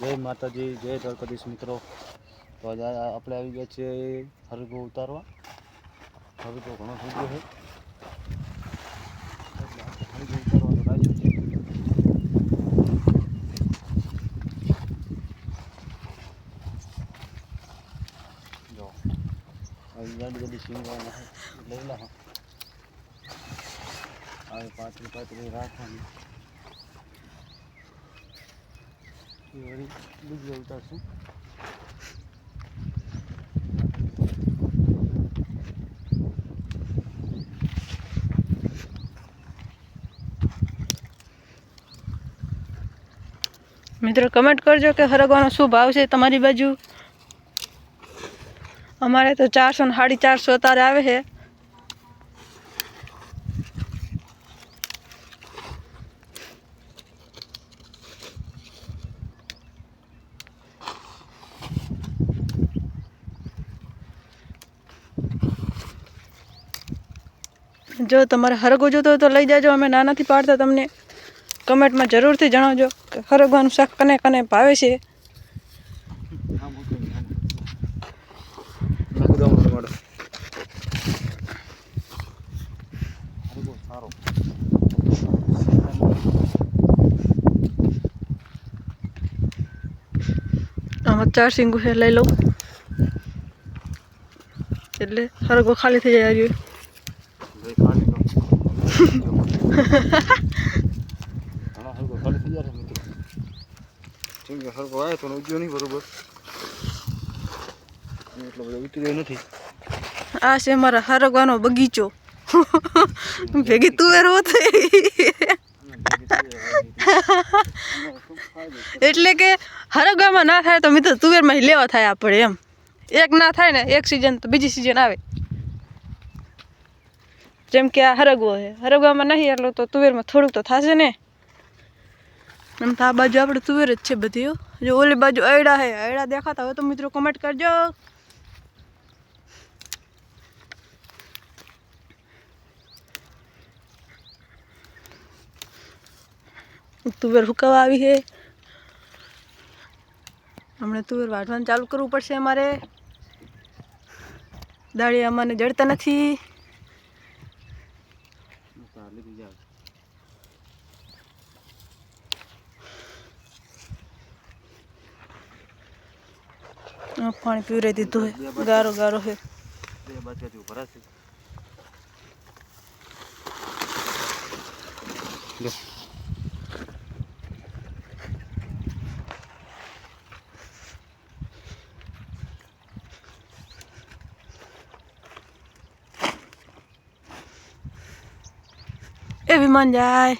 જય માતાજી, જય દ્વારકાધીશ મિત્રો. તો આજે આપણે આવી ગયા છીએ હરગો ઉતારવા. હરગો ઘણો થઈ ગયો છે. જાડી જાડી સીંગવાના લઈ લા. પાતળી પાતળી રાખવાની. ઉતારશું મિત્રો કમેન્ટ કરજો કે હરગવાનો શું ભાવ છે તમારી બાજુ. અમારે તો ચારસો ને સાડી ચારસો અત્યારે આવે છે. જો તમારે હરગો જોતો તો લઈ જાજો, અમે ના નથી પાડતા તમને કમેન્ટમાં જરૂરથી જણાવજો કે હરગવાનું શાક કને કને ભાવે છે. આમાં ચાર સિંગુ છે, લઈ લઉં. એટલે હરગો ખાલી થઈ જાય રહ્યો નથી આ છે મારા હરગવાનો બગીચો. ભેગી તુવેર હોત એટલે કે હરગવામાં ના થાય તો મિત્રો તુવેરમાં લેવા થાય આપણે એમ. એક ના થાય ને, એક સિઝન તો બીજી સિઝન આવે. જેમ કે આ હરગવો છે. હરગવામાં નહીં એટલું તો તુવેરમાં થોડુંક તો થશે ને. એમ તો આ બાજુ આપણે તુવેર જ છે બધી જો ઓલી બાજુ અયડા છે, અયડા દેખાતા હોય તો મિત્રો કમેન્ટ કરજો. તુવેર હુકાવા આવી છે. હમણાં તુવેર વાઢવાનું ચાલુ કરવું પડશે અમારે. દાળી અમાને જડતા નથી. જાય આ પાણી પીવરાઈ દીધું છે ગારો ગારો બાજુથી ભરાશે લો એ વિમાન જાય